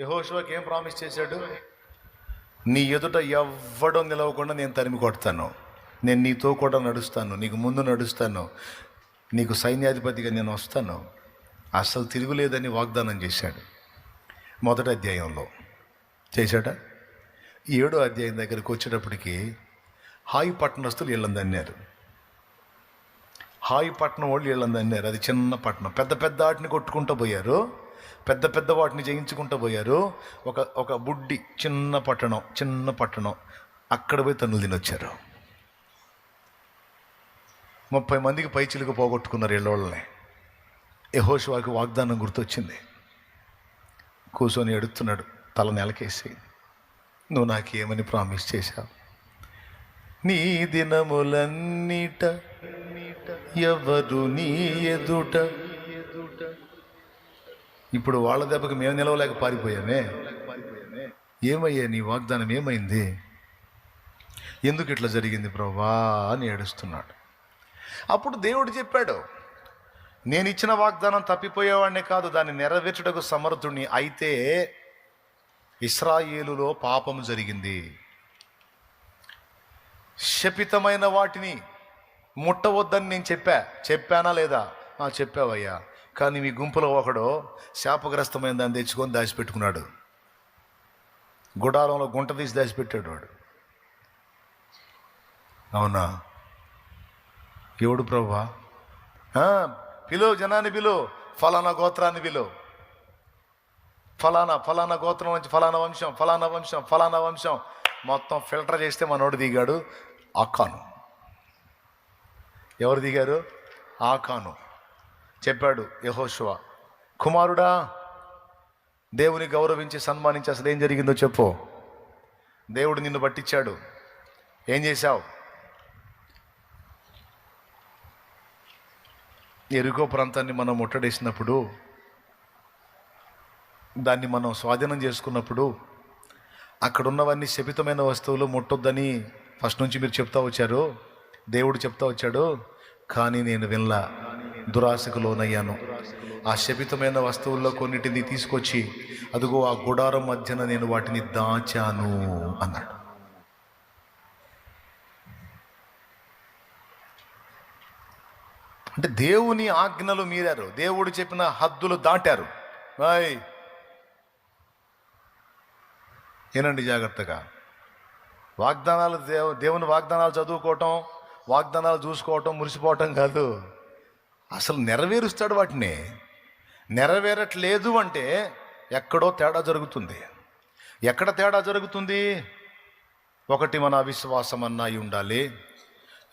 యహోశివకి ఏం ప్రామిస్ చేశాడు? నీ ఎదుట ఎవ్వడం నిలవకుండా నేను తరిమి కొడతాను. నేను నీతో కూడా నడుస్తాను. నీకు ముందు నడుస్తాను. నీకు సైన్యాధిపతిగా నేను వస్తాను. అస్సలు తిరుగులేదని వాగ్దానం చేశాడు. మొదటి అధ్యాయంలో చేశాడా? ఏడో అధ్యాయం దగ్గరికి వచ్చేటప్పటికి హాయి పట్టణస్తులు వీళ్ళని తన్నారు. హాయి పట్టణం వాళ్ళు వీళ్ళని అది చిన్న పట్టణం. పెద్ద పెద్ద వాటిని కొట్టుకుంటూ పోయారు. పెద్ద పెద్ద వాటిని జయించుకుంటూ పోయారు. ఒక ఒక బుడ్డి చిన్న పట్టణం చిన్న పట్టణం. అక్కడ పోయి తన్నులు తినొచ్చారు. ముప్పై మందికి పై చిలుక పోగొట్టుకున్నారు వీళ్ళని యహోషువాకి వాగ్దానం గుర్తొచ్చింది. కూర్చొని ఎడుతున్నాడు తల నెలకేసి. నువ్వు నాకేమని ప్రామిస్ చేశావు? నీ దినములన్నిట ఎవరు నీ ఎదుట ఇప్పుడు వాళ్ళ దెబ్బకి మేము నిలవలేక పారిపోయామే. ఏమయ్యా నీ వాగ్దానం ఏమైంది? ఎందుకు ఇట్లా జరిగింది ప్రభా అని ఏడుస్తున్నాడు. అప్పుడు దేవుడు చెప్పాడు నేను ఇచ్చిన వాగ్దానం తప్పిపోయేవాడిని కాదు దాన్ని నెరవేర్చుటకు సమర్థుణ్ణి అయితే ఇస్రాయేలులో పాపం జరిగింది. శపితమైన వాటిని ముట్టవద్దని నేను చెప్పా. చెప్పానా లేదా? చెప్పావయ్యా. కానీ మీ గుంపులో ఒకడు శాపగ్రస్తమైన దాన్ని తెచ్చుకొని దాచిపెట్టుకున్నాడు. గుడారంలో గుంట తీసి దాచిపెట్టాడు వాడు. అవునా? ఎవడు ప్రభా? పిలువు పిలు జనాన్ని పిలు ఫలానా గోత్రాన్ని పిలు. ఫలానా ఫలానా గోత్రం నుంచి ఫలానా వంశం ఫలానా వంశం ఫలానా వంశం. మొత్తం ఫిల్టర్ చేస్తే మనోడు దిగాడు ఆకాను. ఎవరు దిగారు? ఆకాను. చెప్పాడు యహోశువ కుమారుడా దేవుని గౌరవించి సన్మానించి అసలు ఏం జరిగిందో చెప్పు. దేవుడు నిన్ను పట్టించాడు. ఏం చేశావు? ఎరుకో ప్రాంతాన్ని మనం ముట్టడేసినప్పుడు దాన్ని మనం స్వాధీనం చేసుకున్నప్పుడు అక్కడ ఉన్నవన్నీ శపితమైన వస్తువులు ముట్టొద్దని ఫస్ట్ నుంచి మీరు చెప్తా వచ్చారు. దేవుడు చెప్తా వచ్చాడు కానీ నేను వినలా. దురాశకు లోనయ్యాను. ఆ శపితమైన వస్తువుల్లో కొన్నిటిని తీసుకొచ్చి అదిగో ఆ గుడారం మధ్యన నేను వాటిని దాచాను అన్నాడు. అంటే దేవుని ఆజ్ఞలు మీరారు. దేవుడు చెప్పిన హద్దులు దాటారు. బాయ్ ఏనండి జాగ్రత్తగా. వాగ్దానాలు దేవు దేవుని వాగ్దానాలు చదువుకోవటం వాగ్దానాలు చూసుకోవటం మురిసిపోవటం కాదు. అసలు నెరవేరుస్తాడు వాటిని. నెరవేరట్లేదు అంటే ఎక్కడో తేడా జరుగుతుంది. ఎక్కడ తేడా జరుగుతుంది? ఒకటి మన అవిశ్వాసం అన్న అయి ఉండాలి.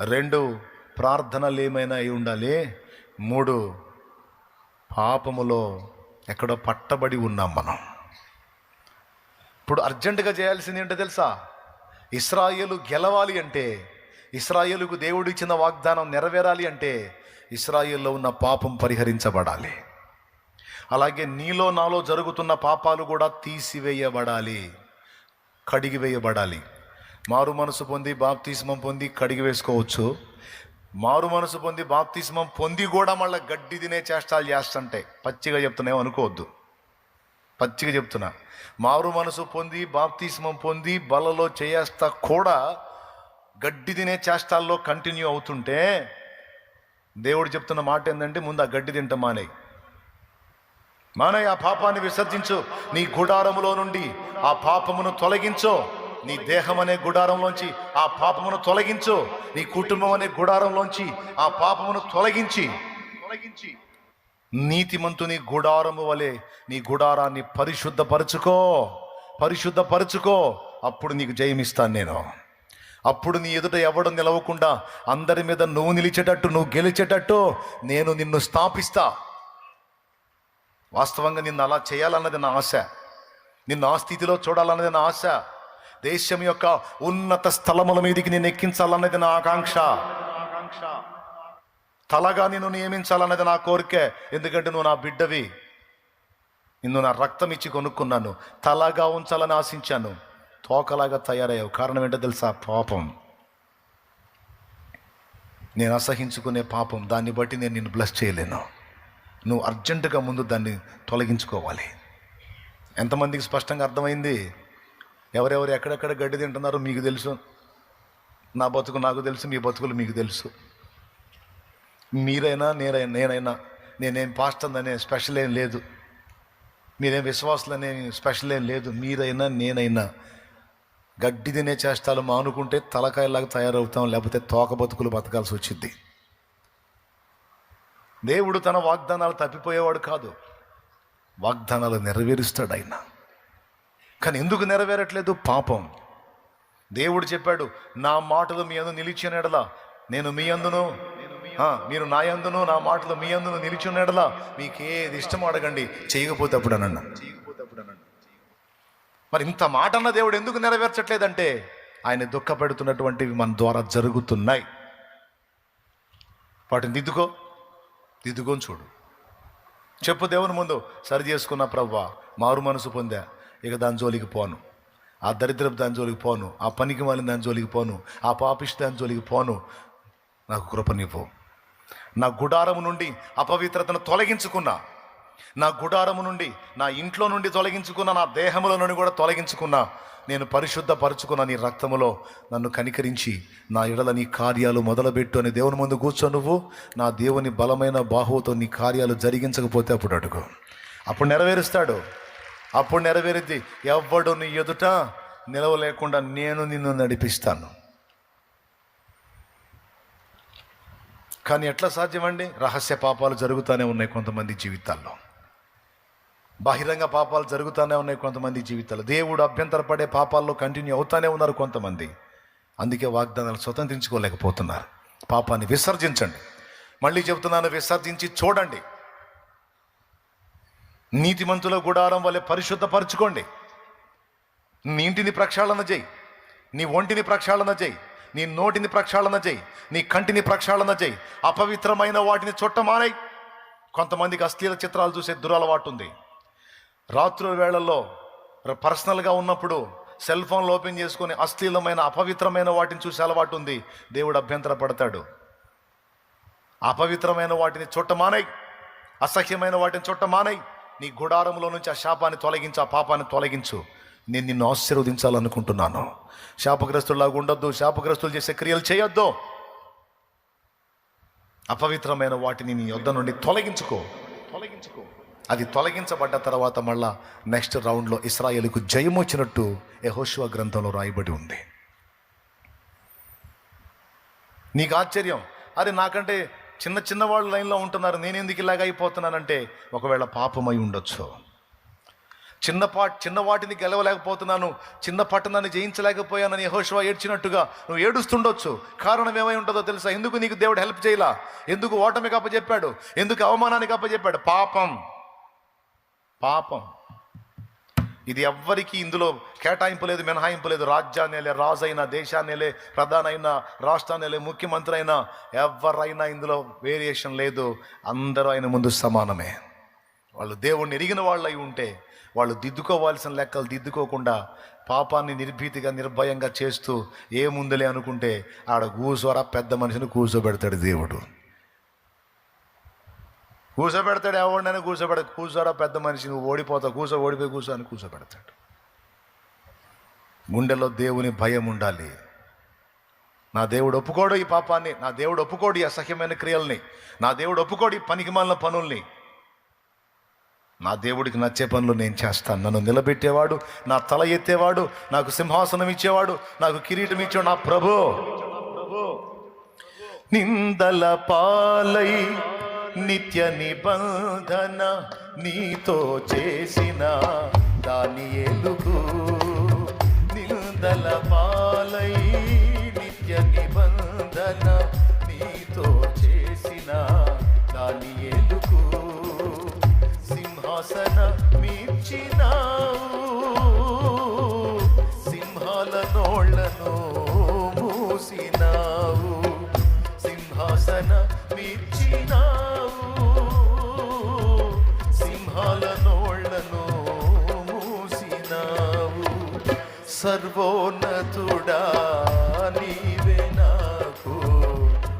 రెండు ప్రార్థనలు ఏమైనా అయి ఉండాలి. మూడు పాపములో ఎక్కడో పట్టబడి ఉన్నాం మనం. ఇప్పుడు అర్జెంటుగా చేయాల్సింది ఏంటో తెలుసా? ఇస్రాయేలు గెలవాలి అంటే ఇస్రాయేలుకు దేవుడు ఇచ్చిన వాగ్దానం నెరవేరాలి అంటే ఇస్రాయిల్లో ఉన్న పాపం పరిహరించబడాలి. అలాగే నీలో నాలో జరుగుతున్న పాపాలు కూడా తీసివేయబడాలి. కడిగివేయబడాలి మారు మనసు పొంది బాప్తిస్మం పొంది కడిగి వేసుకోవచ్చు. మారు మనసు పొంది బాప్తిస్మం పొంది కూడా మళ్ళీ గడ్డి తినే చేష్టాలు చేస్తుంటాయి పచ్చిగా చెప్తున్నాయో అనుకోవద్దు. పచ్చిగా చెప్తున్నా. మారు మనసు పొంది బాప్తిస్మం పొంది బలలో చేస్తా కూడా గడ్డి తినే చేష్టాల్లో కంటిన్యూ అవుతుంటే దేవుడు చెప్తున్న మాట ఏంటంటే ముందు ఆ గడ్డి తింట మానేయి మానయ్య ఆ పాపాన్ని విసర్జించు. నీ గుడారములో నుండి ఆ పాపమును తొలగించు. నీ దేహం అనే గుడారంలోంచి ఆ పాపమును తొలగించు. నీ కుటుంబం అనే గుడారంలోంచి ఆ పాపమును తొలగించి. తొలగించి. నీతిమంతుని గుడారము వలె నీ గుడారాన్ని పరిశుద్ధపరచుకో. పరిశుద్ధపరచుకో. అప్పుడు నీకు జయమిస్తాను నేను. అప్పుడు నీ ఎదుట ఎవడం నిలవకుండా అందరి మీద నువ్వు నిలిచేటట్టు నువ్వు గెలిచేటట్టు నేను నిన్ను స్థాపిస్తా. వాస్తవంగా నిన్ను అలా చేయాలన్నది నా ఆశ. నిన్ను ఆ స్థితిలో చూడాలన్నది నా ఆశ. దేశం యొక్క ఉన్నత స్థలముల మీదకి నేను ఎక్కించాలన్నది నా ఆకాంక్ష. తలగా నిన్ను నియమించాలన్నది నా కోరికే. ఎందుకంటే నువ్వు నా బిడ్డవి. నిన్ను నా రక్తం ఇచ్చి కొనుక్కున్నాను. తలగా ఉంచాలని ఆశించాను. తోకలాగా తయారయ్యావు. కారణం ఏంటో తెలుసా? పాపం. నేను అసహించుకునే పాపం దాన్ని బట్టి నేను నిన్ను బ్లెస్ చేయలేను. నువ్వు అర్జెంటుగా ముందు దాన్ని తొలగించుకోవాలి. ఎంతమందికి స్పష్టంగా అర్థమైంది? ఎవరెవరు ఎక్కడెక్కడ గడ్డి తింటున్నారో మీకు తెలుసు. నా బతుకు నాకు తెలుసు మీ బతుకులు మీకు తెలుసు. మీరైనా నేనైనా నేనైనా నేనేం పాస్టందనే అనే స్పెషల్ ఏం లేదు. మీరేం విశ్వాసులనే స్పెషల్ ఏం లేదు. మీరైనా నేనైనా గడ్డి తినే చేష్టాలు మానుకుంటే తలకాయలాగా తయారవుతాం లేకపోతే తోక బతుకులు బతకాల్సి వచ్చింది దేవుడు తన వాగ్దానాలు తప్పిపోయేవాడు కాదు. వాగ్దానాలు నెరవేరుస్తాడు ఆయన. కానీ ఎందుకు నెరవేరట్లేదు? పాపం. దేవుడు చెప్పాడు నా మాటలు మీ అందు నిలిచినడలా నేను మీ అందును మీరు నా యందును నా మాటలు మీ అందును నిలిచినడలా మీకేది ఇష్టం అడగండి. చేయకపోతే అప్పుడు అన్న మరి ఇంత మాట అన్న దేవుడు ఎందుకు నెరవేర్చట్లేదంటే ఆయన దుఃఖపెడుతున్నటువంటివి మన ద్వారా జరుగుతున్నాయి. వాటిని దిద్దుకో దిద్దుకొని చూడు. చెప్పు దేవుని ముందు సరి చేసుకున్న ప్రవ్వా మారు మనసు పొందా ఇక దాని జోలికి పోను. ఆ దరిద్రపు దాని జోలికి పోను ఆ పనికి మాలిన దాని జోలికి పోను ఆ పాపిష్టి దాని జోలికి పోను. నాకు కృపనివ్వు. నా గుడారము నుండి అపవిత్రతను తొలగించుకున్నా. నా గుడారము నుండి నా ఇంట్లో నుండి తొలగించుకున్న నా దేహముల నుండి కూడా తొలగించుకున్నా. నేను పరిశుద్ధపరుచుకున్న నీ రక్తములో నన్ను కనికరించి నా ఇడల నీ కార్యాలు మొదలుపెట్టు అని దేవుని ముందు కూర్చో నువ్వు. నా దేవుని బలమైన బాహువుతో నీ కార్యాలు జరిగించకపోతే అప్పుడు అడుగు. అప్పుడు నెరవేరుస్తాడు. అప్పుడు నెరవేరిద్ది. ఎవ్వడు నీ ఎదుట నిలవలేకుండా నేను నిన్ను నడిపిస్తాను. కానీ ఎట్లా సాధ్యమండి? రహస్య పాపాలు జరుగుతూనే ఉన్నాయి కొంతమంది జీవితాల్లో. బహిరంగ పాపాలు జరుగుతూనే ఉన్నాయి కొంతమంది జీవితాలు. దేవుడు అభ్యంతరపడే పాపాల్లో కంటిన్యూ అవుతూనే ఉన్నారు కొంతమంది. అందుకే వాగ్దానాలు స్వతంత్రించుకోలేకపోతున్నారు. పాపాన్ని విసర్జించండి. మళ్ళీ చెబుతున్నాను విసర్జించి చూడండి. నీతిమంతుల గుడారం వల్లే పరిశుద్ధపరచుకోండి. నీ ఇంటిని ప్రక్షాళన చేయి. నీ ఒంటిని ప్రక్షాళన చేయి. నీ నోటిని ప్రక్షాళన చేయి. నీ కంటిని ప్రక్షాళన చేయి. అపవిత్రమైన వాటిని చుట్టమానై. కొంతమందికి అశ్లీల చిత్రాలు చూసే దురలవాటు ఉంది. రాత్రుల వేళల్లో ర- పర్సనల్గా ఉన్నప్పుడు సెల్ ఫోన్లు ఓపెన్ చేసుకొని అశ్లీలమైన అపవిత్రమైన వాటిని చూసి అలవాటు ఉంది. దేవుడు అభ్యంతర పడతాడు అపవిత్రమైన వాటిని చుట్టమానై అసహ్యమైన వాటిని చుట్టమానై నీ గుడారంలో నుంచి ఆ శాపాన్ని తొలగించు ఆ పాపాన్ని తొలగించు. నేను నిన్ను ఆశీర్వదించాలనుకుంటున్నాను. శాపగ్రస్తుల్లాగా ఉండొద్దు. శాపగ్రస్తులు చేసే క్రియలు చేయొద్దు. అపవిత్రమైన వాటిని నీ యొద్ద నుండి తొలగించుకో. తొలగించుకో. అది తొలగించబడ్డ తర్వాత మళ్ళా నెక్స్ట్ రౌండ్లో ఇస్రాయేల్కు జయం వచ్చినట్టు యహోశివ గ్రంథంలో రాయబడి ఉంది. నీకు ఆశ్చర్యం? అరే నాకంటే చిన్న చిన్న వాళ్ళు లైన్లో ఉంటున్నారు. నేను ఎందుకు ఇలాగ అయిపోతున్నానంటే ఒకవేళ పాపమై ఉండొచ్చు. చిన్న పా చిన్న వాటిని గెలవలేకపోతున్నాను. చిన్న పట్టణాన్ని జయించలేకపోయానని యహోషువ ఏడ్చినట్టుగా నువ్వు ఏడుస్తుండొచ్చు. కారణం ఏమై ఉంటుందో తెలుసా? ఎందుకు నీకు దేవుడు హెల్ప్ చేయలా? ఎందుకు ఓటమి చెప్పాడు ఎందుకు అవమానానికి అప్పచెప్పాడు? పాపం. పాపం. ఇది ఎవ్వరికీ ఇందులో కేటాయింపు లేదు మినహాయింపు లేదు. రాజ్యాన్నేలే రాజైనా దేశాన్నేలే ప్రధానైనా రాష్ట్రాన్నేలే ముఖ్యమంత్రి అయినా ఎవరైనా ఇందులో వేరియేషన్ లేదు. అందరూ ఆయన ముందు సమానమే. వాళ్ళు దేవుణ్ణి ఎరిగిన వాళ్ళు అయి ఉంటే వాళ్ళు దిద్దుకోవాల్సిన లెక్కలు దిద్దుకోకుండా పాపాన్ని నిర్భీతిగా నిర్భయంగా చేస్తూ ఏముందులే అనుకుంటే ఆడ కూసోరా పెద్ద మనిషిని కూర్చోబెడతాడు దేవుడు. కూసబెడతాడు ఎవరినైనా కూసబెడ కూసారా పెద్ద మనిషి నువ్వు ఓడిపోతావు. కూర్చో ఓడిపోయి కూర్చో అని కూర్చోబెడతాడు గుండెలో దేవుని భయం ఉండాలి. నా దేవుడు ఒప్పుకోడు ఈ పాపాన్ని. నా దేవుడు ఒప్పుకోడు ఈ అసహ్యమైన క్రియల్ని. నా దేవుడు ఒప్పుకోడు ఈ పనికిమాలిన పనుల్ని. నా దేవుడికి నచ్చే పనులు నేను చేస్తాను. నన్ను నిలబెట్టేవాడు నా తల ఎత్తేవాడు నాకు సింహాసనం ఇచ్చేవాడు నాకు కిరీటం ఇచ్చేవాడు నా ప్రభు. నిందల పాలై నిత్య నిబంధన నీతో చేసిన దాని ఎలుగు నిందల పా సర్వోన్నతుడా నీవే నాకు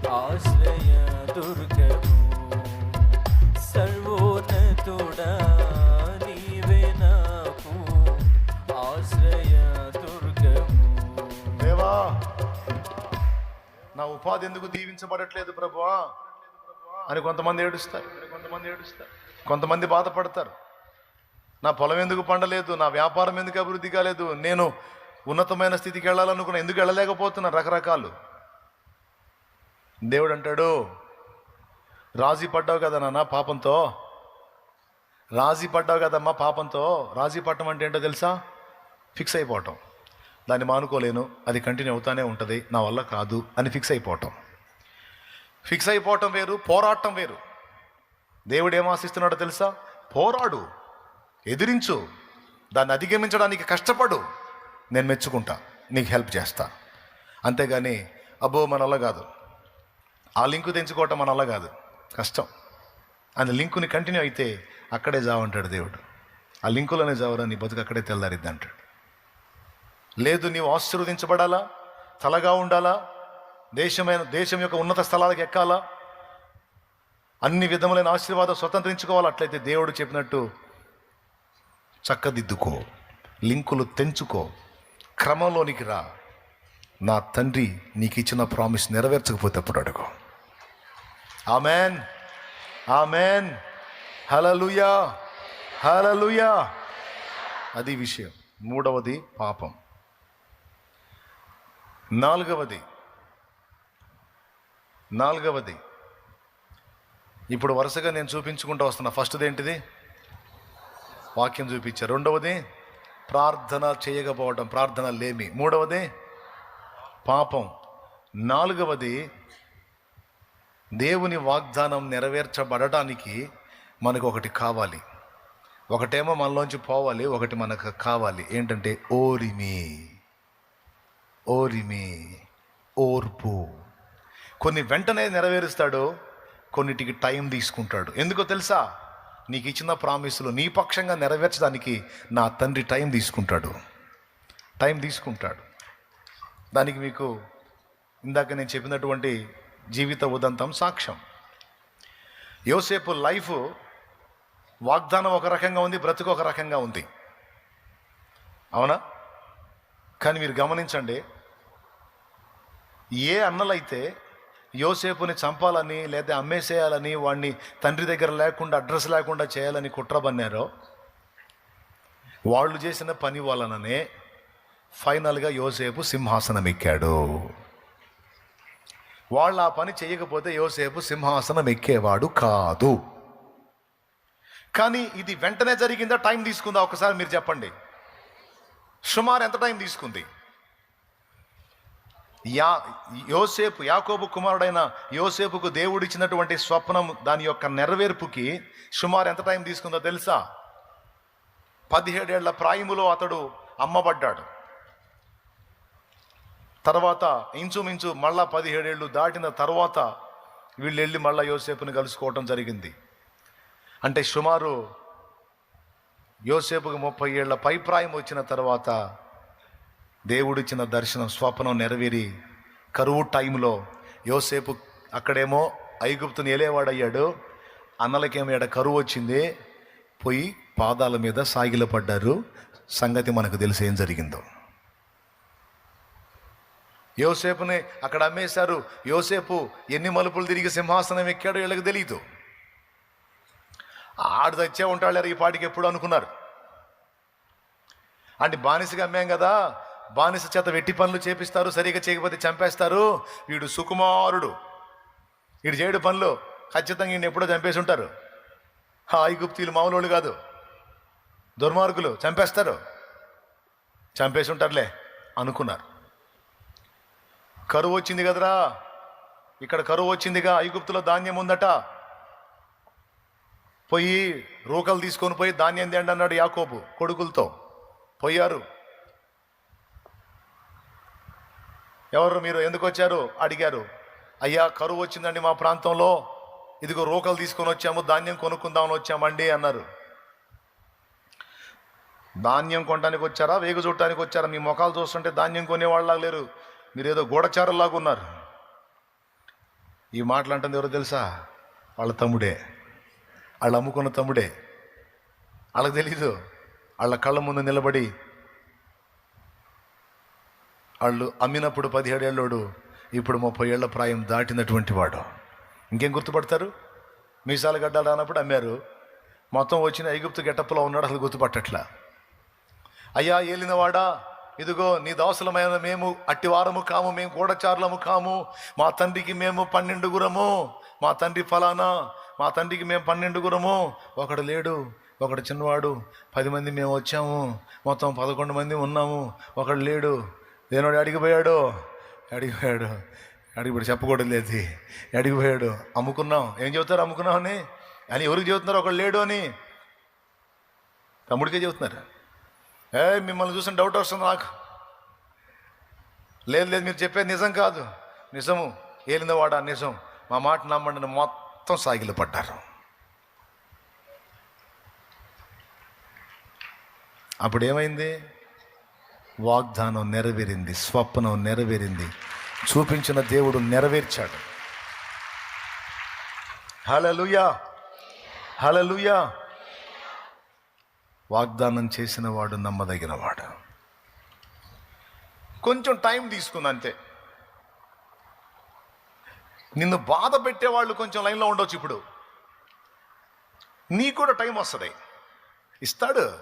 ఆశ్రయ దుర్గము. సర్వోన్నతుడా నీవే నాకు ఆశ్రయ దుర్గము. దేవా నా ఉపాధి ఎందుకు దీవించబడట్లేదు ప్రభువా? అని కొంతమంది ఏడుస్తారు కొంతమంది ఏడుస్తారు. కొంతమంది బాధపడతారు. నా పొలం ఎందుకు పండలేదు? నా వ్యాపారం ఎందుకు అభివృద్ధి కాలేదు? నేను ఉన్నతమైన స్థితికి వెళ్ళాలనుకున్నా ఎందుకు వెళ్ళలేకపోతున్నా రకరకాలు. దేవుడు అంటాడు రాజీ పడ్డావు కదా నాన్న పాపంతో? రాజీ పడ్డావు కదమ్మా పాపంతో? రాజీ పట్టం అంటే ఏంటో తెలుసా? ఫిక్స్ అయిపోవటం. దాన్ని మానుకోలేను అది కంటిన్యూ అవుతానే ఉంటుంది నా వల్ల కాదు అని ఫిక్స్ అయిపోవటం. ఫిక్స్ అయిపోవటం వేరు పోరాటం వేరు. దేవుడు ఏం ఆశిస్తున్నాడో తెలుసా? పోరాడు ఎదిరించు. దాన్ని అధిగమించడానికి కష్టపడు. నేను మెచ్చుకుంటా నీకు హెల్ప్ చేస్తా. అంతేగాని అబ్బో మన అలా కాదు. ఆ లింకు తెంచుకోవటం మన వల్ల కాదు. కష్టం. అది లింకుని కంటిన్యూ అయితే అక్కడే జావంటాడు దేవుడు. ఆ లింకులోనే జావరా నీ బతుకు అక్కడే తెల్లారిద్ది అంటాడు. లేదు నీవు ఆశీర్వదించబడాలా? తలగా ఉండాలా? దేశమైన దేశం యొక్క ఉన్నత స్థలాలకు ఎక్కాలా? అన్ని విధములైన ఆశీర్వాదం స్వతంత్రించుకోవాలి? అట్లయితే దేవుడు చెప్పినట్టు చక్కదిద్దుకో. లింకులు తెంచుకో. క్రమంలోనికి రా. నా తండ్రి నీకు ఇచ్చిన ప్రామిస్ నెరవేర్చకపోతే అప్పుడు అడుగు. ఆమెన్. ఆమెన్. హలలుయా హలలుయా అది విషయం. మూడవది పాపం. నాలుగవది. నాలుగవది. ఇప్పుడు వరుసగా నేను చూపించుకుంటూ వస్తున్నా. ఫస్ట్ది ఏంటిది? వాక్యం చూపించా. రెండవది ప్రార్థన చేయకపోవడం ప్రార్థన లేమి మూడవది పాపం. నాలుగవది దేవుని వాగ్దానం నెరవేర్చబడటానికి మనకు ఒకటి కావాలి. ఒకటేమో మనలోంచి పోవాలి ఒకటి మనకు కావాలి. ఏంటంటే ఓరిమి. ఓరిమి ఓర్పు. కొన్ని వెంటనే నెరవేరుస్తాడు కొన్నిటికి టైం తీసుకుంటాడు. ఎందుకో తెలుసా? నీకు ఇచ్చిన ప్రామిస్లు నీ పక్షంగా నెరవేర్చడానికి నా తండ్రి టైం తీసుకుంటాడు. టైం తీసుకుంటాడు. దానికి మీకు ఇందాక నేను చెప్పినటువంటి జీవిత ఉదంతం సాక్ష్యం. యోసేపు లైఫ్ వాగ్దానం ఒక రకంగా ఉంది బ్రతుకు ఒక రకంగా ఉంది. అవునా? కానీ మీరు గమనించండి ఏ అన్నలైతే యోసేపుని చంపాలని లేదా అమ్మేసేయాలని వాడిని తండ్రి దగ్గర లేకుండా అడ్రస్ లేకుండా చేయాలని కుట్రబన్నారో వాళ్ళు చేసిన పని వలననే ఫైనల్గా యోసేపు సింహాసనం ఎక్కాడు వాళ్ళు ఆ పని చేయకపోతే యోసేపు సింహాసనం ఎక్కేవాడు కాదు. కానీ ఇది వెంటనే జరిగిందా? టైం తీసుకుందా? ఒకసారి మీరు చెప్పండి. సుమారు ఎంత టైం తీసుకుంది? యా యోసేపు యాకోబు కుమారుడైన యోసేపుకు దేవుడు ఇచ్చినటువంటి స్వప్నం దాని యొక్క నెరవేర్పుకి సుమారు ఎంత టైం తీసుకుందో తెలుసా? పదిహేడేళ్ళ ప్రాయములో అతడు అమ్మబడ్డాడు. తర్వాత ఇంచుమించు మళ్ళా పదిహేడేళ్ళు దాటిన తర్వాత వీళ్ళు వెళ్ళి మళ్ళా యోసేపుని కలుసుకోవటం జరిగింది. అంటే సుమారు యోసేపుకి ముప్పై ఏళ్ళ పైప్రాయం వచ్చిన తర్వాత దేవుడిచ్చిన దర్శనం స్వప్నం నెరవేరి కరువు టైంలో యోసేపు అక్కడేమో ఐగుప్తుని ఏలేవాడయ్యాడు అన్నలకేమో ఈడ కరువు వచ్చింది. పోయి పాదాల మీద సాగిలపడ్డారు. సంగతి మనకు తెలిసి ఏం జరిగిందో. యోసేపుని అక్కడ అమ్మేశారు. యోసేపు ఎన్ని మలుపులు తిరిగి సింహాసనం ఎక్కాడో వీళ్ళకి తెలియదు ఆడు తెచ్చే ఉంటాడు ఈ పాటికి ఎప్పుడు అనుకున్నారు. అంటే బానిసగా అమ్మాం కదా? బానిస చేత వెట్టి పనులు చేపిస్తారు సరిగా చేయకపోతే చంపేస్తారు. వీడు సుకుమారుడు. వీడు చేయడు పనులు. ఖచ్చితంగా ఈయన ఎప్పుడో చంపేసి ఉంటారు. ఆ ఐగుప్తీలు మామూలు కాదు. దుర్మార్గులు. చంపేస్తారు. చంపేసి ఉంటారులే అనుకున్నారు. కరువు వచ్చింది కదరా? ఇక్కడ కరువు వచ్చిందిగా ఐగుప్తులో ధాన్యం ఉందట. పోయి రూకలు తీసుకొని పోయి ధాన్యం తేండి అన్నాడు యాకోబు కొడుకులతో. పోయారు. ఎవరు మీరు? ఎందుకు వచ్చారు? అడిగారు. అయ్యా కరువు వచ్చిందండి మా ప్రాంతంలో. ఇదిగో రోకలు తీసుకొని వచ్చాము ధాన్యం కొనుక్కుందామని వచ్చామండి అన్నారు. ధాన్యం కొనడానికి వచ్చారా? వేగు చూడటానికి వచ్చారా? మీ ముఖాలు చూస్తుంటే ధాన్యం కొనేవాళ్ళలాగా లేరు. మీరు ఏదో గూఢచారులాగా ఉన్నారు. ఈ మాటలు అంటుంది ఎవరో తెలుసా? వాళ్ళ తమ్ముడే. వాళ్ళు అమ్ముకున్న తమ్ముడే. వాళ్ళకి తెలీదు. వాళ్ళ కళ్ళ ముందు నిలబడి వాళ్ళు అమ్మినప్పుడు పదిహేడేళ్ళోడు ఇప్పుడు ముప్పై ఏళ్ళ ప్రాయం దాటినటువంటి వాడు. ఇంకేం గుర్తుపడతారు? మీసాలు గడ్డాలు అన్నప్పుడు అమ్మారు మొత్తం వచ్చిన ఐగుప్తు గెటప్లో ఉన్నాడు అసలు గుర్తుపట్టట్లా. అయ్యా ఏలినవాడా ఇదిగో నీ దాసులమైన మేము అట్టివారము కాము మేము గూఢచారులము కాము మా తండ్రికి మేము పన్నెండుగురము మా తండ్రి ఫలానా మా తండ్రికి మేము పన్నెండుగురము ఒకడు లేడు ఒకడు చిన్నవాడు పది మంది మేము వచ్చాము మొత్తం పదకొండు మంది ఉన్నాము ఒకడు లేడు దేనోడు అడిగిపోయాడు అడిగిపోయాడు అడిగిపోయాడు చెప్పకూడదు లేదు. అడిగిపోయాడు అమ్ముకున్నాం. ఏం చెబుతారు అమ్ముకున్నాం అని? అని ఎవరికి చెబుతున్నారు? ఒకడు లేడు అని. తమ్ముడికే చెబుతున్నారు. ఏ మిమ్మల్ని చూసిన డౌట్ వస్తుంది నాకు. లేదు లేదు మీరు చెప్పేది నిజం కాదు. నిజము. ఏలినవాడా నిజం. మా మాట నమ్మండి మొత్తం సాగిలు పడ్డారు. అప్పుడు ఏమైంది? వాగ్దానం నెరవేరింది స్వప్నం నెరవేరింది. చూపించిన దేవుడు నెరవేర్చాడు. హలలుయా హలలుయా వాగ్దానం చేసిన వాడు నమ్మదగిన వాడు కొంచెం టైం తీసుకుంది అంతే. నిన్ను బాధ పెట్టేవాళ్ళు కొంచెం లైన్లో ఉండొచ్చు ఇప్పుడు. నీకు కూడా టైం వస్తుంది. ఇస్తాడు.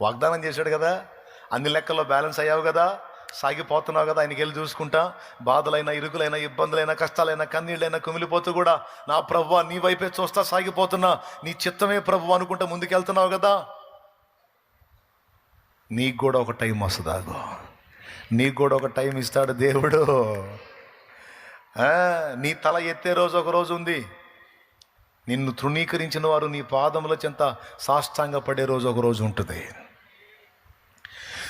వాగ్దానం చేశాడు కదా? అన్ని లెక్కల్లో బ్యాలెన్స్ అయ్యావు కదా? సాగిపోతున్నావు కదా? ఆయనకి వెళ్ళి చూసుకుంటా. బాధలైనా ఇరుకులైనా ఇబ్బందులైనా కష్టాలైనా కన్నీళ్ళైనా కుమిలిపోతూ కూడా నా ప్రభు నీ వైపే చూస్తా సాగిపోతున్నా. నీ చిత్తమే ప్రభు అనుకుంటా ముందుకెళ్తున్నావు కదా? నీకు కూడా ఒక టైం వస్తుందాగో నీకు కూడా ఒక టైం ఇస్తాడు దేవుడు. నీ తల ఎత్తే రోజు ఒక రోజు ఉంది. నిన్ను తృణీకరించిన వారు నీ పాదముల చెంత సాష్టాంగపడే రోజు ఒక రోజు ఉంటుంది.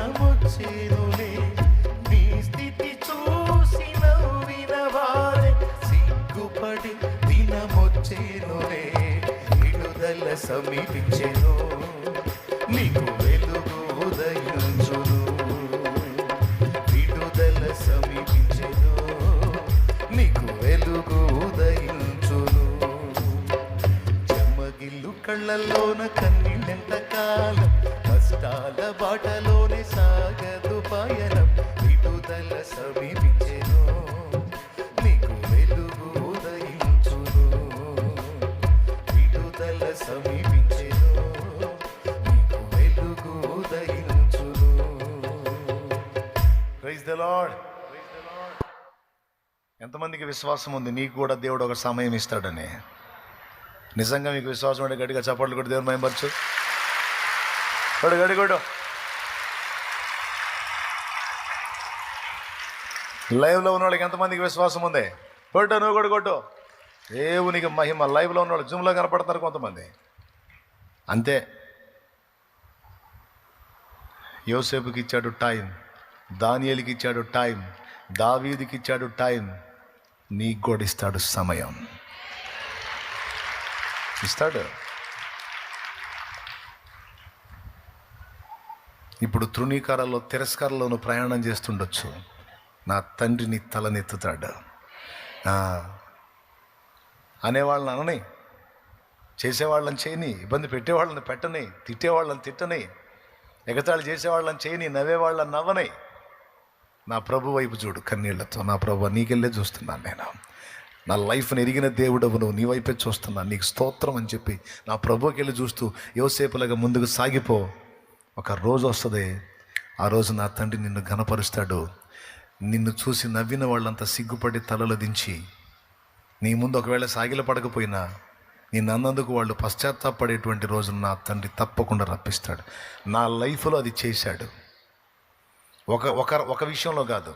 దినమొచ్చేనులే నీ స్థితి చూసి నవ్విన వారే సిగ్గుపడి దినమొచ్చేనులే విడుదల సమీపించెను నీకు వెలుగు ఉదయించును. విడుదల సమీపించెను నీకు వెలుగు ఉదయించును. చెమ్మగిల్లు కళ్ళల్లోన కన్నీళ్ళెంత కాలం కష్టాల బాటలోనే సమీపించెను. నీకు వెలుగు ఉదయించును. విడుదల సమీపించెను. నీకు వెలుగు ఉదయించును. ప్రైజ్ ద లార్డ్ ఎంతమందికి విశ్వాసం ఉంది? నీకు కూడా దేవుడు ఒక సమయం ఇస్తాడని. నిజంగా మీకు విశ్వాసం ఉంటే గట్టిగా చప్పట్లు కూడా దేవుని మైంపరచు కొడు గడి కొడు లైవ్లో ఉన్న వాళ్ళకి ఎంతమందికి విశ్వాసం ఉంది? కొట్టు నువ్వు కూడా కొట్టు. దేవునికి మహిమ. లైవ్లో ఉన్న వాళ్ళు జూమ్లో కనపడతారు కొంతమంది. అంతే. యోసేపుకి ఇచ్చాడు టైం దానియలకి ఇచ్చాడు టైం దావీదికి ఇచ్చాడు టైం నీకు కూడా ఇస్తాడు సమయం. ఇస్తాడు. ఇప్పుడు తృణీకారాల్లో తిరస్కారాల్లోనూ ప్రయాణం చేస్తుండొచ్చు. నా తండ్రిని తలనెత్తుతాడు. అనేవాళ్ళని అనని చేసేవాళ్ళని చేయని ఇబ్బంది పెట్టేవాళ్ళని పెట్టని తిట్టేవాళ్ళని తిట్టని ఎగతాళి చేసేవాళ్ళని చేయని నవ్వేవాళ్ళని నవ్వని నా ప్రభు వైపు చూడు కన్నీళ్ళతో. నా ప్రభు నీకెళ్ళే చూస్తున్నాను నేను. నా లైఫ్ని ఎరిగిన దేవుడవు నువ్వు నీ వైపే చూస్తున్నాను. నీకు స్తోత్రం అని చెప్పి నా ప్రభుకి వెళ్ళి చూస్తూ యోసేపులాగా ముందుకు సాగిపో. ఒక రోజు వస్తుంది ఆ రోజు నా తండ్రి నిన్ను ఘనపరుస్తాడు. నిన్ను చూసి నవ్విన వాళ్ళంతా సిగ్గుపడి తలలు దించి నీ ముందు ఒకవేళ సాగిల పడకపోయినా నిన్ను అన్నందుకు వాళ్ళు పశ్చాత్తాపడేటువంటి రోజున నా తండ్రి తప్పకుండా రప్పిస్తాడు. నా లైఫ్లో అది చేశాడు. ఒక ఒక ఒక విషయంలో కాదు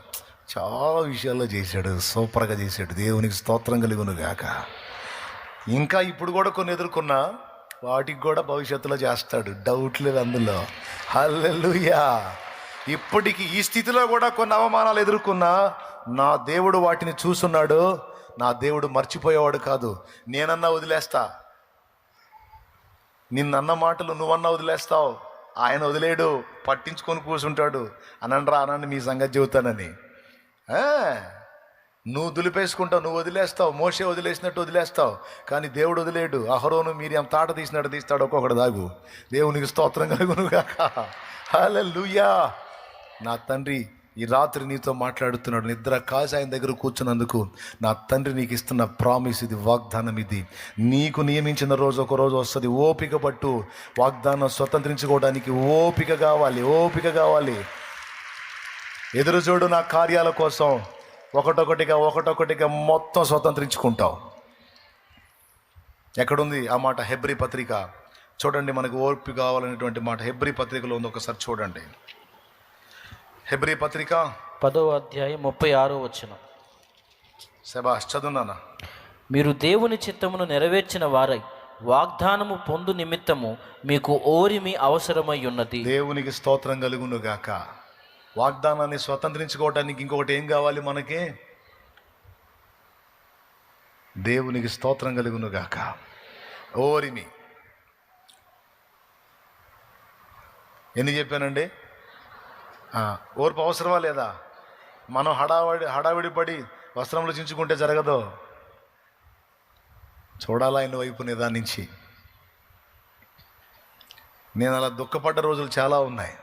చాలా విషయాల్లో చేశాడు సూపర్గా చేశాడు. దేవునికి స్తోత్రం కలుగును గాక ఇంకా ఇప్పుడు కూడా కొన్ని ఎదుర్కొన్నా వాటికి కూడా భవిష్యత్తులో చేస్తాడు. డౌట్ లేదు అందులో. హల్లెలూయా. ఇప్పటికి ఈ స్థితిలో కూడా కొన్ని అవమానాలు ఎదుర్కొన్నా నా దేవుడు వాటిని చూస్తున్నాడు. నా దేవుడు మర్చిపోయేవాడు కాదు. నేనన్నా వదిలేస్తా. నిన్నన్న మాటలు నువ్వన్నా వదిలేస్తావు. ఆయన వదిలేడు. పట్టించుకొని కూర్చుంటాడు. అనండ్రా అనండి మీ సంగతి చెబుతానని. నువ్వు దులిపేసుకుంటావు. నువ్వు వదిలేస్తావు. మోసే వదిలేసినట్టు వదిలేస్తావు. కానీ దేవుడు వదిలేడు. అహరోను మీరు ఎంత తాట తీసినట్టు తీస్తాడు. ఒక్కొక్కడు దాగు. దేవునికి స్తోత్రం కలుగునుగా హల్లెలూయా. నా తండ్రి ఈ రాత్రి నీతో మాట్లాడుతున్నాడు. నిద్ర కాసి ఆయన దగ్గర కూర్చున్నందుకు నా తండ్రి నీకు ఇస్తున్న ప్రామిస్ ఇది వాగ్దానం ఇది. నీకు నియమించిన రోజు ఒక రోజు వస్తుంది. ఓపిక పట్టు. వాగ్దానం స్వతంత్రించుకోవడానికి ఓపిక కావాలి ఓపిక కావాలి. ఎదురు చూడు నా కార్యాల కోసం ఒకటొకటిగా ఒకటొకటిగా మొత్తం స్వతంత్రించుకుంటావు. ఎక్కడుంది ఆ మాట? హెబ్రి పత్రిక. చూడండి మనకు ఓర్పు కావాలనేటువంటి మాట. హెబ్రి పత్రికలో ఉంది. ఒకసారి చూడండి. హెబ్రి పత్రిక పదో అధ్యాయం ముప్పై ఆరో వచ్చిన శబాష్ చదువునానా మీరు దేవుని చిత్తమును నెరవేర్చిన వారై వాగ్దానము పొందు నిమిత్తము మీకు ఓరిమి అవసరమై ఉన్నది. దేవునికి స్తోత్రం కలుగును గాక. వాగ్దానాన్ని స్వతంత్రించుకోవడానికి ఇంకొకటి ఏం కావాలి మనకి? దేవునికి స్తోత్రం కలుగును గాక. ఓరిమి. ఎన్ని చెప్పానండి? ఓర్పు అవసరమా లేదా? మనం హడావడి హడావిడి పడి వస్త్రంలో చించుకుంటే జరగదు. చూడాలా ఆయన వైపు నిదానించి నేను అలా దుఃఖపడ్డ రోజులు చాలా ఉన్నాయి.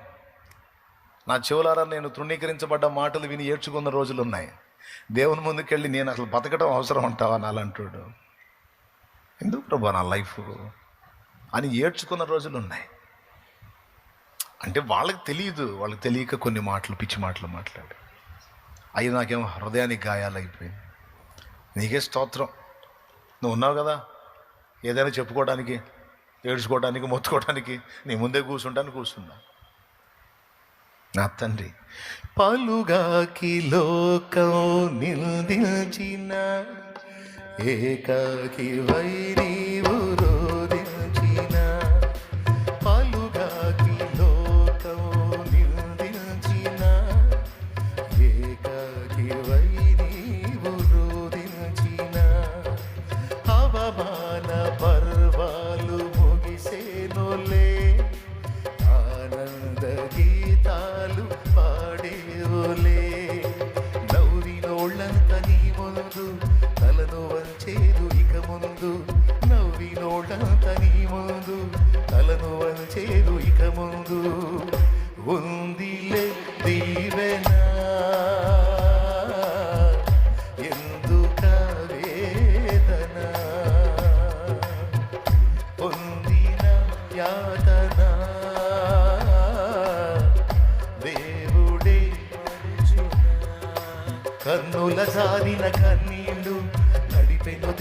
నా చెవులారా నేను తృణీకరించబడ్డ మాటలు విని ఏడ్చుకున్న రోజులు ఉన్నాయి. దేవుని ముందుకెళ్ళి నేను అసలు బతకడం అవసరం అంటావా నాలంటాడు ఎందుకు ప్రభా నా లైఫ్? అని ఏడ్చుకున్న రోజులు ఉన్నాయి. అంటే వాళ్ళకి తెలియదు వాళ్ళకి తెలియక కొన్ని మాటలు పిచ్చి మాటలు మాట్లాడి. అవి నాకేమో హృదయానికి గాయాలైపోయింది నీకే స్తోత్రం. నువ్వు ఉన్నావు కదా ఏదైనా చెప్పుకోవడానికి ఏడ్చుకోవడానికి మొత్తుకోవడానికి నీ ముందే కూర్చుంటాను కూర్చున్నా నా తండ్రి పలుగాకి లోకం నిల్దిల్చిన ఏకాకి వైరీ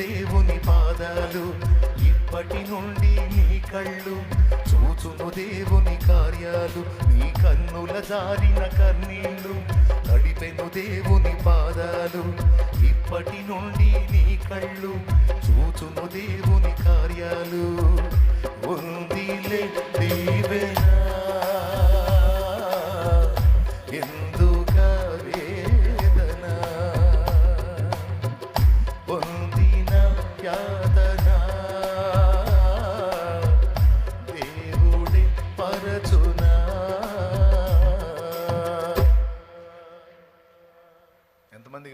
దేవుని పాదాలు ఇప్పటి నుండి నీ కళ్ళు చూచును దేవుని కార్యాలు. నీ కన్నుల జారిన కన్నీళ్ళు నడిపెను దేవుని పాదాలు. ఇప్పటి నుండి నీ కళ్ళు చూచును దేవుని కార్యాలు. ఉందిలే దీవెనా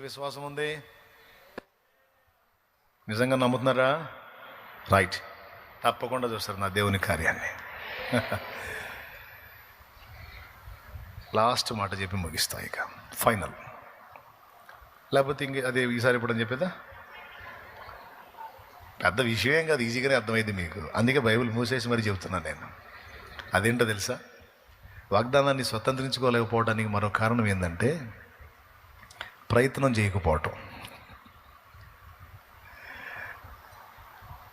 విశ్వాసం ఉంది? నిజంగా నమ్ముతున్నారా? రైట్ తప్పకుండా చూస్తారు నా దేవుని కార్యాన్ని. లాస్ట్ మాట చెప్పి ముగిస్తా ఇక. ఫైనల్ లేకపోతే ఇంక అదే ఈసారి ఇప్పుడు అని చెప్పేదా? పెద్ద విషయం కాదు ఈజీగానే అర్థమైంది మీకు. అందుకే బైబిల్ మూసేసి మరీ చెబుతున్నాను నేను. అదేంటో తెలుసా? వాగ్దానాన్ని స్వతంత్రించుకోలేకపోవడానికి మరో కారణం ఏంటంటే ప్రయత్నం చేయకపోవటం.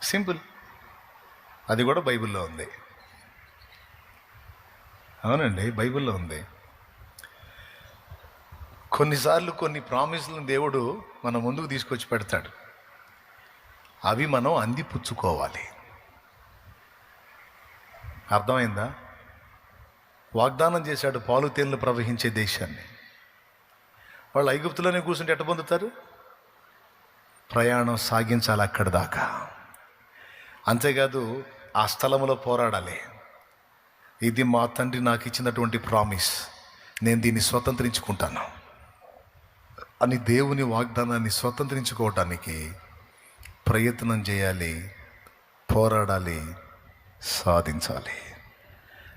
సింపుల్. అది కూడా బైబిల్లో ఉంది. అవునండి బైబిల్లో ఉంది. కొన్నిసార్లు కొన్ని ప్రామిస్లను దేవుడు మన ముందుకు తీసుకొచ్చి పెడతాడు. అవి మనం అందిపుచ్చుకోవాలి. అర్థమైందా? వాగ్దానం చేశాడు పాలు తేళ్ళు ప్రవహించే దేశాన్ని. వాళ్ళు ఐగుప్తులోనే కూర్చుంటే ఎట్ట పొందుతారు? ప్రయాణం సాగించాలి అక్కడి దాకా. అంతేకాదు ఆ స్థలంలో పోరాడాలి. ఇది మా తండ్రి నాకు ఇచ్చినటువంటి ప్రామిస్. నేను దీన్ని స్వతంత్రించుకుంటాను. అని దేవుని వాగ్దానాన్ని స్వతంత్రించుకోవటానికి ప్రయత్నం చేయాలి పోరాడాలి సాధించాలి.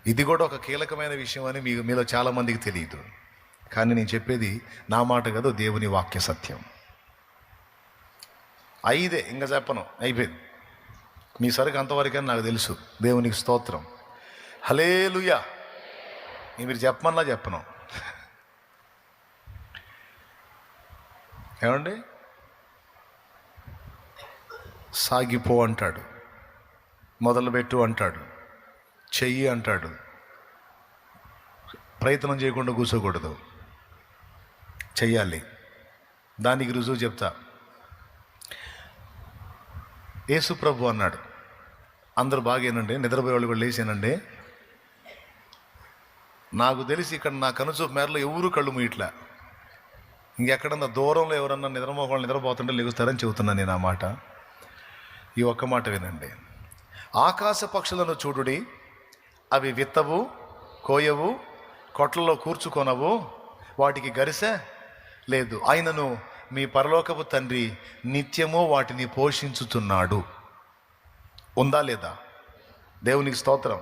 ఇది కూడా ఒక కీలకమైన విషయం అని మీ మీలో చాలామందికి తెలియదు. కానీ నేను చెప్పేది నా మాట కాదు దేవుని వాక్య సత్యం. ఐదే ఇంకా చెప్పను అయిపోయింది. మీ సరుకు అంతవరకని నాకు తెలుసు దేవునికి స్తోత్రం. హలేలుయా మీరు చెప్పమన్నా చెప్పను. ఏమండి? సాగిపో అంటాడు. మొదలుపెట్టు అంటాడు. చెయ్యి అంటాడు. ప్రయత్నం చేయకుండా కూర్చోకూడదు. చెయ్యాలి. దానికి రుజువు చెప్తా. యేసు ప్రభు అన్నాడు. అందరు బాగేనండి నిద్రపోయే వాళ్ళు కూడా లేచానండి నాకు తెలిసి ఇక్కడ నా కనుచూపు మేరలో ఎవరు కళ్ళు మూయట్లే? ఇంకెక్కడన్నా దూరంలో ఎవరన్నా నిద్రమోకాళ్ళు నిద్రపోతుంటే లెగుస్తారని చెబుతున్నాను నేను ఆ మాట. ఈ ఒక్క మాట వినండి. ఆకాశ పక్షులను చూడుడి. అవి విత్తవు కోయవు కొట్లలో కూర్చుకొనవు. వాటికి గరిసె లేదు. ఆయనను మీ పరలోకపు తండ్రి నిత్యము వాటిని పోషించుతున్నాడు. ఉందా లేదా? దేవునికి స్తోత్రం.